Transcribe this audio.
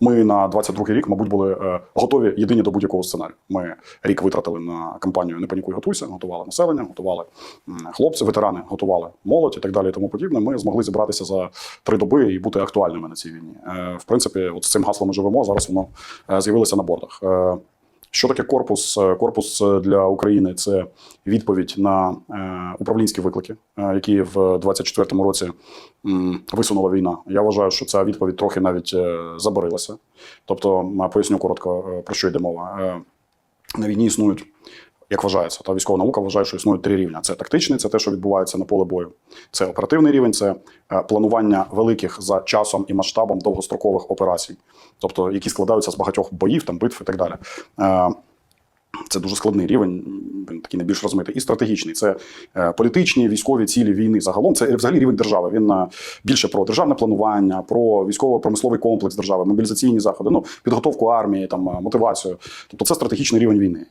Ми на 22-й рік, мабуть, були е, готові єдині до будь-якого сценарію. Ми рік витратили на кампанію Не панікуй, готуйся, готували населення, готували хлопці, ветерани, готували молодь і так далі. І тому подібне. Ми змогли зібратися за три доби і бути актуальними на цій війні. Е, В принципі, от з цим гаслом ми живемо. Зараз воно е, з'явилося на бордах. Що таке корпус? Е, Корпус е, для України це відповідь на е, управлінські виклики, які в 24-му році висунула війна. Я вважаю, що ця відповідь трохи навіть забарилася. Тобто, поясню коротко, про що йде мова. На війні існують, як вважається, та військова наука вважає, що існують три рівня: це тактичний, це те, що відбувається на поле бою. Це оперативний рівень, це е, планування великих за часом і масштабом довгострокових операцій, тобто які складаються з багатьох боїв, там битв і так далі. Е, Це дуже складний рівень, він такий найбільш розмитий. І стратегічний це е, політичні військові цілі війни. Загалом це взагалі рівень держави. Він більше про державне планування, про військово-промисловий комплекс держави, мобілізаційні заходи, ну підготовку армії, там мотивацію. Тобто це стратегічний рівень війни.